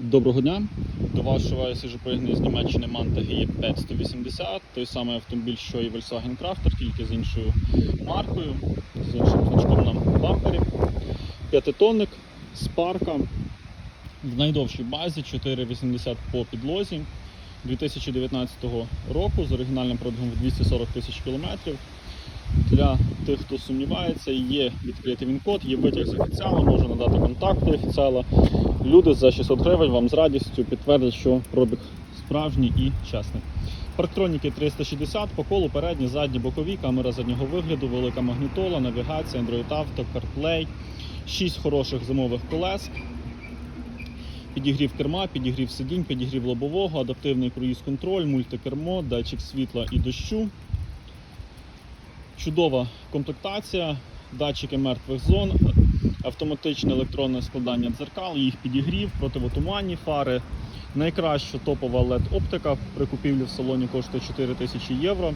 Доброго дня. До вас вживає свіжопригнаний з Німеччини Manta GE 180 той самий автомобіль, що і Volkswagen Crafter, тільки з іншою маркою, з іншим значком на бампері. П'ятитонник з парка в найдовшій базі 4,80 по підлозі 2019 року з оригінальним пробігом в 240 тисяч кілометрів. Для тих, хто сумнівається, є відкритий він-код, є витяг з офіціала, можу надати контакти офіціала. Люди за 600 гривень вам з радістю підтвердять, що пробіг справжній і чесний. Парктроніки 360 по колу передні, задні, бокові, камера заднього вигляду, велика магнітола, навігація, Android Auto, CarPlay, 6 хороших зимових колес, підігрів керма, підігрів сидінь, підігрів лобового, адаптивний круїз-контроль, мультикермо, датчик світла і дощу. Чудова комплектація, датчики мертвих зон, автоматичне електронне складання дзеркал, їх підігрів, противотуманні фари. Найкраща топова LED-оптика при купівлі в салоні коштує 4 тисячі євро.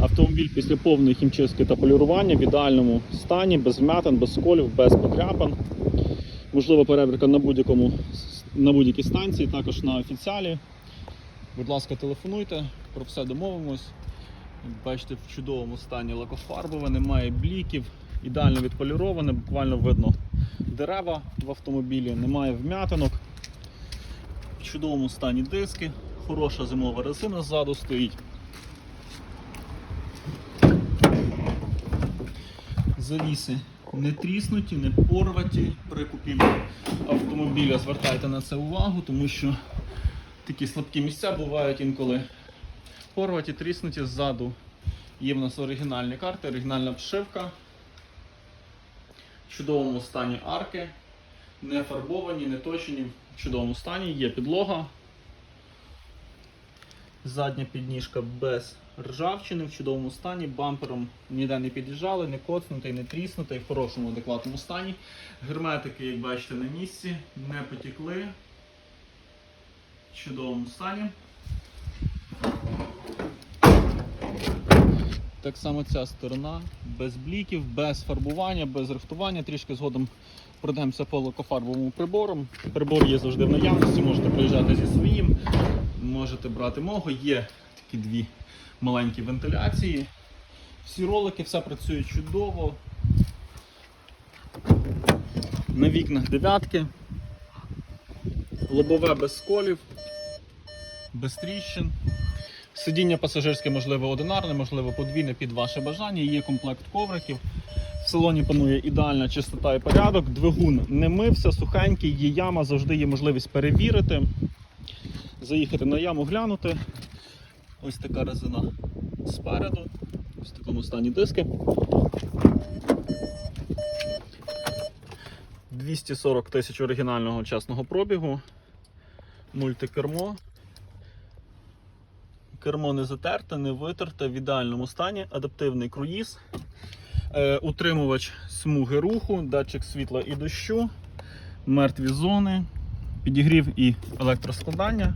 Автомобіль після повної хімчистки та полірування в ідеальному стані, без вмятин, без сколів, без подряпин. Можлива перевірка на будь-якому на будь-якій станції, також на офіціалі. Будь ласка, телефонуйте, про все домовимось. Бачите, в чудовому стані лакофарбове, немає бліків, ідеально відполіроване, буквально видно дерева в автомобілі, немає вмятинок. В чудовому стані диски, хороша зимова резина ззаду стоїть. Завіси не тріснуті, не порваті. При купівлі автомобіля звертайте на це увагу, тому що такі слабкі місця бувають інколи порваті, тріснуті ззаду. Є в нас оригінальні карти, оригінальна обшивка. В чудовому стані арки. Не фарбовані, не точені, в чудовому стані. Є підлога. Задня підніжка без ржавчини, в чудовому стані. Бампером ніде не під'їжджали, не коцнутий, не тріснутий, в хорошому адекватному стані. Герметики, як бачите, на місці, не потекли. В чудовому стані. Так само ця сторона без бліків, без фарбування, без рихтування. Трішки згодом пройдемося по лакофарбовому приборам. Прибор є завжди в наявності, можете приїжджати зі своїм, можете брати мого. Є такі дві маленькі вентиляції. Всі ролики, все працює чудово. На вікнах дев'ятки. Лобове без сколів, без тріщин. Сидіння пасажирське, можливо, одинарне, можливо, подвійне під ваше бажання. Є комплект ковриків. В салоні панує ідеальна чистота і порядок. Двигун не мився, сухенький, є яма, завжди є можливість перевірити. Заїхати на яму, глянути. Ось така резина спереду. Ось в такому стані диски. 240 тисяч оригінального чесного пробігу. Мультикермо. Кермо не затерте, не витерте, в ідеальному стані, адаптивний круїз, е, утримувач смуги руху, датчик світла і дощу, мертві зони, підігрів і електроскладання.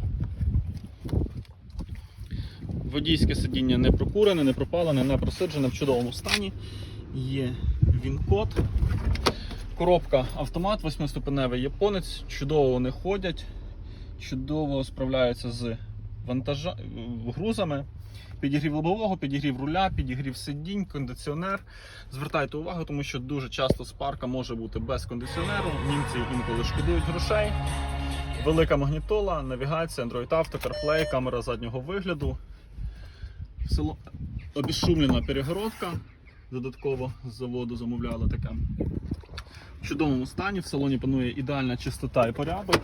Водійське сидіння не прокурене, не пропалене, не просиджене в чудовому стані. Є він-код. Коробка автомат, восьмиступеневий японець, чудово вони ходять, чудово справляються з вантажа... грузами. Підігрів лобового, підігрів руля, підігрів сидінь, кондиціонер. Звертайте увагу, тому що дуже часто спарка може бути без кондиціонеру. Німці інколи шкодують грошей. Велика магнітола, навігація, Android Auto, CarPlay, камера заднього вигляду. Село... Обезшумлена перегородка. Додатково з заводу замовляли таке. В чудовому стані, в салоні панує ідеальна чистота і порядок.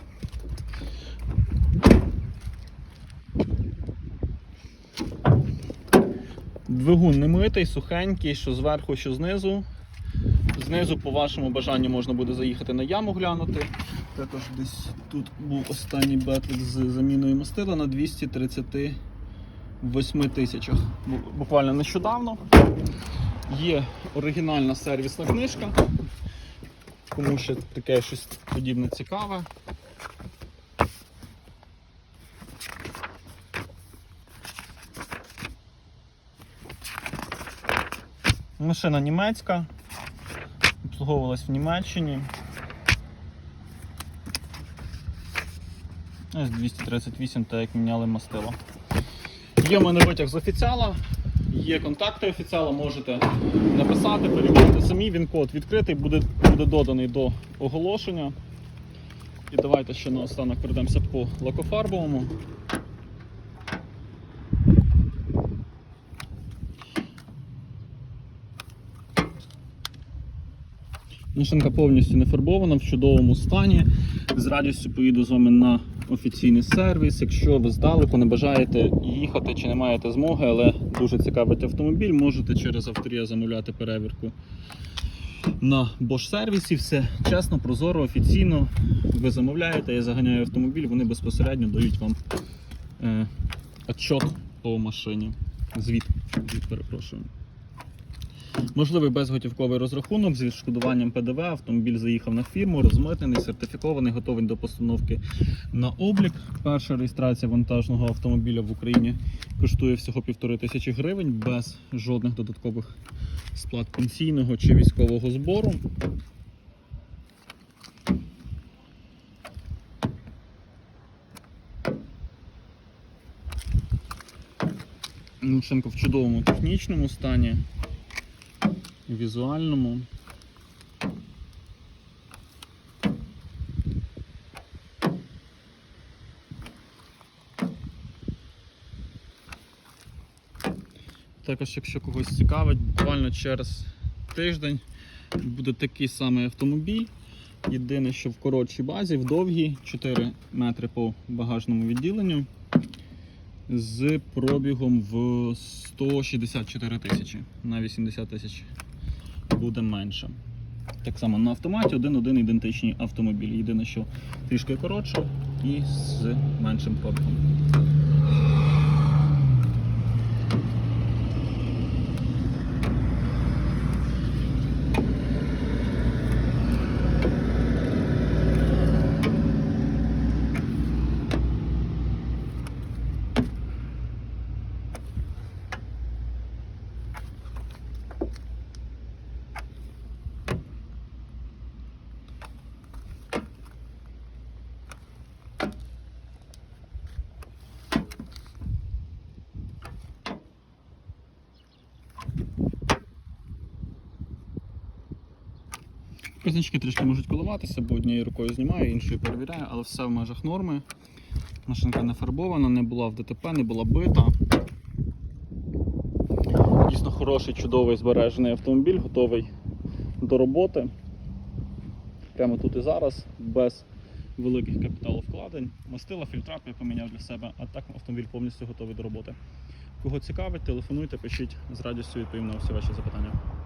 Двигун не митий, сухенький, що зверху, що знизу. Знизу, по вашому бажанню, можна буде заїхати на яму глянути. Також десь тут був останній бетлик з заміною мастила на 238 тисячах. Буквально нещодавно. Є оригінальна сервісна книжка. Кому ще таке щось подібне цікаве. Машина німецька, обслуговувалась в Німеччині. С238, так як міняли мастило. Є в мене витяг з офіціала, є контакти офіціала, можете написати, перевірити самі. Він код відкритий, буде, буде доданий до оголошення. І давайте ще наостанок перейдемося по лакофарбовому. Машинка повністю не фарбована, в чудовому стані. З радістю поїду з вами на офіційний сервіс. Якщо ви здалеку не бажаєте їхати чи не маєте змоги, але дуже цікавить автомобіль, можете через авторія замовляти перевірку на Bosch сервісі. Все чесно, прозоро, офіційно. Ви замовляєте, я заганяю автомобіль, вони безпосередньо дають вам е, отчет по машині. Звіт, перепрошую. Можливий безготівковий розрахунок з відшкодуванням ПДВ. Автомобіль заїхав на фірму, розмитнений, сертифікований, готовий до постановки на облік. Перша реєстрація вантажного автомобіля в Україні коштує всього півтори тисячі гривень без жодних додаткових сплат пенсійного чи військового збору. Машинка в чудовому технічному стані візуальному. Також, якщо когось цікавить, буквально через тиждень буде такий самий автомобіль. Єдине, що в коротшій базі, в довгій 4 метри по багажному відділенню з пробігом в 164 тисячі на 80 тисяч буде менше. Так само на автоматі один-один ідентичні автомобілі. Єдине, що трішки коротше і з меншим пробігом. Показнички трішки можуть коливатися, бо однією рукою знімаю, іншою перевіряю, але все в межах норми. Машинка не фарбована, не була в ДТП, не була бита. Дійсно хороший, чудовий збережений автомобіль, готовий до роботи. Прямо тут і зараз, без великих капіталовкладень. Мастила, фільтра я поміняв для себе, а так автомобіль повністю готовий до роботи. Кого цікавить, телефонуйте, пишіть з радістю відповім на всі ваші запитання.